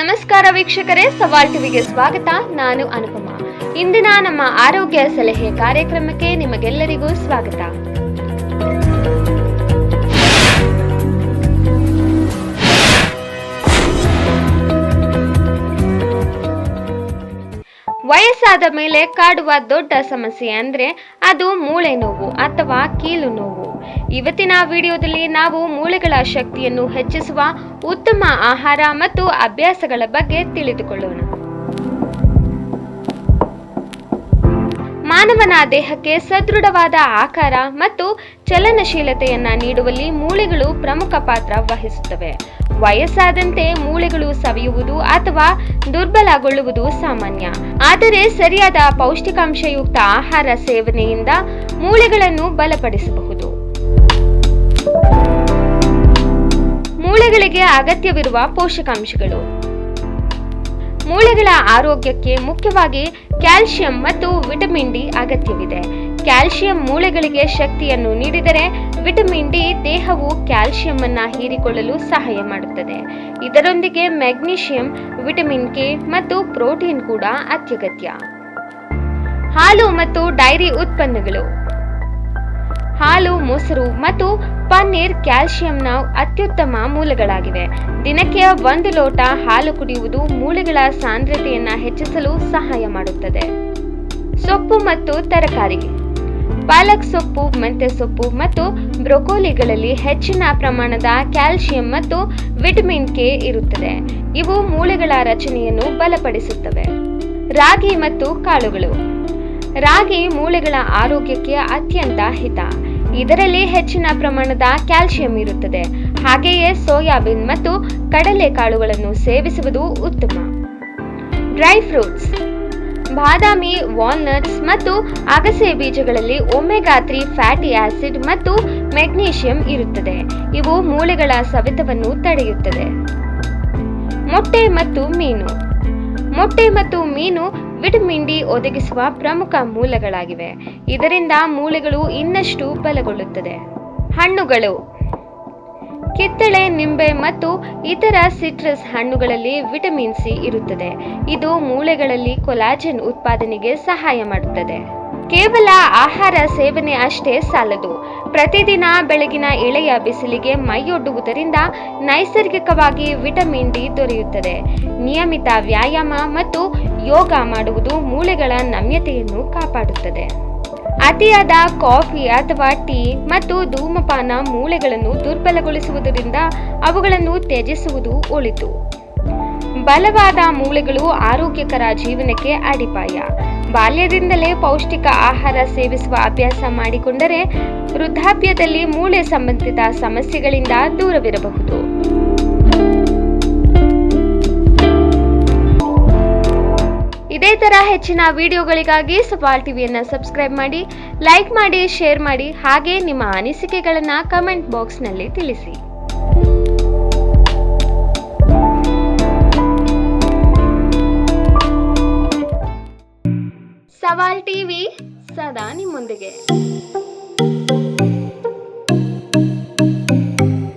ನಮಸ್ಕಾರ ವೀಕ್ಷಕರೇ, ಸವಾಲ್ ಟಿವಿಗೆ ಸ್ವಾಗತ. ನಾನು ಅನುಪಮ. ಇಂದಿನ ನಮ್ಮ ಆರೋಗ್ಯ ಸಲಹೆ ಕಾರ್ಯಕ್ರಮಕ್ಕೆ ನಿಮಗೆಲ್ಲರಿಗೂ ಸ್ವಾಗತ. ವಯಸ್ಸಾದ ಮೇಲೆ ಕಾಡುವ ದೊಡ್ಡ ಸಮಸ್ಯೆ ಅಂದ್ರೆ ಅದು ಮೂಳೆ ನೋವು ಅಥವಾ ಕೀಲು ನೋವು. ಇವತ್ತಿನ ವಿಡಿಯೋದಲ್ಲಿ ನಾವು ಮೂಳೆಗಳ ಶಕ್ತಿಯನ್ನು ಹೆಚ್ಚಿಸುವ ಉತ್ತಮ ಆಹಾರ ಮತ್ತು ಅಭ್ಯಾಸಗಳ ಬಗ್ಗೆ ತಿಳಿದುಕೊಳ್ಳೋಣ. ಮಾನವನ ದೇಹಕ್ಕೆ ಸದೃಢವಾದ ಆಕಾರ ಮತ್ತು ಚಲನಶೀಲತೆಯನ್ನ ನೀಡುವಲ್ಲಿ ಮೂಳೆಗಳು ಪ್ರಮುಖ ಪಾತ್ರ ವಹಿಸುತ್ತವೆ. ವಯಸ್ಸಾದಂತೆ ಮೂಳೆಗಳು ಸವಿಯುವುದು ಅಥವಾ ದುರ್ಬಲಗೊಳ್ಳುವುದು ಸಾಮಾನ್ಯ. ಆದರೆ ಸರಿಯಾದ ಪೌಷ್ಟಿಕಾಂಶಯುಕ್ತ ಆಹಾರ ಸೇವನೆಯಿಂದ ಮೂಳೆಗಳನ್ನು ಬಲಪಡಿಸಬಹುದು. ಮೂಳೆಗಳಿಗೆ ಅಗತ್ಯವಿರುವ ಪೋಷಕಾಂಶಗಳು. ಮೂಳೆಗಳ ಆರೋಗ್ಯಕ್ಕೆ ಮುಖ್ಯವಾಗಿ ಕ್ಯಾಲ್ಸಿಯಂ ಮತ್ತು ವಿಟಮಿನ್ ಡಿ ಅಗತ್ಯವಿದೆ. ಕ್ಯಾಲ್ಸಿಯಂ ಮೂಳೆಗಳಿಗೆ ಶಕ್ತಿಯನ್ನು ನೀಡಿದರೆ ವಿಟಮಿನ್ ಡಿ ದೇಹವು ಕ್ಯಾಲ್ಸಿಯಂ ಅನ್ನ ಹೀರಿಕೊಳ್ಳಲು ಸಹಾಯ ಮಾಡುತ್ತದೆ. ಇದರೊಂದಿಗೆ ಮೆಗ್ನೀಷಿಯಂ, ವಿಟಮಿನ್ ಕೆ ಮತ್ತು ಪ್ರೋಟೀನ್ ಕೂಡ ಅತ್ಯಗತ್ಯ. ಹಾಲು ಮತ್ತು ಡೈರಿ ಉತ್ಪನ್ನಗಳು. ಹಾಲು, ಮೊಸರು ಮತ್ತು ಪನ್ನೀರ್ ಕ್ಯಾಲ್ಸಿಯಂನ ಅತ್ಯುತ್ತಮ ಮೂಲಗಳಾಗಿವೆ. ದಿನಕ್ಕೆ ಒಂದು ಲೋಟ ಹಾಲು ಕುಡಿಯುವುದು ಮೂಳೆಗಳ ಸಾಂದ್ರತೆಯನ್ನು ಹೆಚ್ಚಿಸಲು ಸಹಾಯ ಮಾಡುತ್ತದೆ. ಸೊಪ್ಪು ಮತ್ತು ತರಕಾರಿ. ಪಾಲಕ್ ಸೊಪ್ಪು, ಮೆಂತ್ಯ ಸೊಪ್ಪು ಮತ್ತು ಬ್ರೊಕೋಲಿಗಳಲ್ಲಿ ಹೆಚ್ಚಿನ ಪ್ರಮಾಣದ ಕ್ಯಾಲ್ಸಿಯಂ ಮತ್ತು ವಿಟಮಿನ್ ಕೆ ಇರುತ್ತದೆ. ಇವು ಮೂಳೆಗಳ ರಚನೆಯನ್ನು ಬಲಪಡಿಸುತ್ತವೆ. ರಾಗಿ ಮತ್ತು ಕಾಳುಗಳು. ರಾಗಿ ಮೂಳೆಗಳ ಆರೋಗ್ಯಕ್ಕೆ ಅತ್ಯಂತ ಹಿತ. ಇದರಲ್ಲಿ ಹೆಚ್ಚಿನ ಪ್ರಮಾಣದ ಕ್ಯಾಲ್ಸಿಯಂ ಇರುತ್ತದೆ. ಹಾಗೆಯೇ ಸೋಯಾಬೀನ್ ಮತ್ತು ಕಡಲೆಕಾಳುಗಳನ್ನು ಸೇವಿಸುವುದು ಉತ್ತಮ. Dry fruits. ಬಾದಾಮಿ, ವಾಲ್ನಟ್ಸ್ ಮತ್ತು ಅಗಸೆ ಬೀಜಗಳಲ್ಲಿ ಒಮೆಗಾ ತ್ರೀ ಫ್ಯಾಟಿ ಆಸಿಡ್ ಮತ್ತು ಮೆಗ್ನೀಷಿಯಂ ಇರುತ್ತದೆ. ಇವು ಮೂಳೆಗಳ ಸವೆತವನ್ನು ತಡೆಯುತ್ತದೆ. ಮೊಟ್ಟೆ ಮತ್ತು ಮೀನು. ಮೊಟ್ಟೆ ಮತ್ತು ಮೀನು ವಿಟಮಿನ್ ಡಿ ಒದಗಿಸುವ ಪ್ರಮುಖ ಮೂಲಗಳಾಗಿವೆ. ಇದರಿಂದ ಮೂಳೆಗಳು ಇನ್ನಷ್ಟು ಬಲಗೊಳ್ಳುತ್ತದೆ. ಹಣ್ಣುಗಳು. ಕಿತ್ತಳೆ, ನಿಂಬೆ ಮತ್ತು ಇತರ ಸಿಟ್ರಸ್ ಹಣ್ಣುಗಳಲ್ಲಿ ವಿಟಮಿನ್ ಸಿ ಇರುತ್ತದೆ. ಇದು ಮೂಳೆಗಳಲ್ಲಿ ಕೊಲಾಜನ್ ಉತ್ಪಾದನೆಗೆ ಸಹಾಯ ಮಾಡುತ್ತದೆ. ಕೇವಲ ಆಹಾರ ಸೇವನೆ ಅಷ್ಟೇ ಸಾಲದು. ಪ್ರತಿದಿನ ಬೆಳಗಿನ ಎಳೆಯ ಬಿಸಿಲಿಗೆ ಮೈಯೊಡ್ಡುವುದರಿಂದ ನೈಸರ್ಗಿಕವಾಗಿ ವಿಟಮಿನ್ ಡಿ ದೊರೆಯುತ್ತದೆ. ನಿಯಮಿತ ವ್ಯಾಯಾಮ ಮತ್ತು ಯೋಗ ಮಾಡುವುದು ಮೂಳೆಗಳ ನಮ್ಯತೆಯನ್ನು ಕಾಪಾಡುತ್ತದೆ. ಅತಿಯಾದ ಕಾಫಿ ಅಥವಾ ಟೀ ಮತ್ತು ಧೂಮಪಾನ ಮೂಳೆಗಳನ್ನು ದುರ್ಬಲಗೊಳಿಸುವುದರಿಂದ ಅವುಗಳನ್ನು ತ್ಯಜಿಸುವುದು ಒಳಿತು. ಬಲವಾದ ಮೂಳೆಗಳು ಆರೋಗ್ಯಕರ ಜೀವನಕ್ಕೆ ಅಡಿಪಾಯ. ಬಾಲ್ಯದಿಂದಲೇ ಪೌಷ್ಟಿಕ ಆಹಾರ ಸೇವಿಸುವ ಅಭ್ಯಾಸ ಮಾಡಿಕೊಂಡರೆ ವೃದ್ಧಾಪ್ಯದಲ್ಲಿ ಮೂಳೆ ಸಂಬಂಧಿತ ಸಮಸ್ಯೆಗಳಿಂದ ದೂರವಿರಬಹುದು. ಇದೇ ತರ ಹೆಚ್ಚಿನ ವಿಡಿಯೋಗಳಿಗಾಗಿ ಸವಾಲ್ ಟಿವಿಯನ್ನು ಸಬ್ಸ್ಕ್ರೈಬ್ ಮಾಡಿ, ಲೈಕ್ ಮಾಡಿ, ಶೇರ್ ಮಾಡಿ, ಹಾಗೆ ನಿಮ್ಮ ಅನಿಸಿಕೆಗಳನ್ನು ಕಮೆಂಟ್ ಬಾಕ್ಸ್ನಲ್ಲಿ ತಿಳಿಸಿ. ಸವಾಲ್ ಟಿವಿ ಸದಾ ನಿಮ್ಮೊಂದಿಗೆ.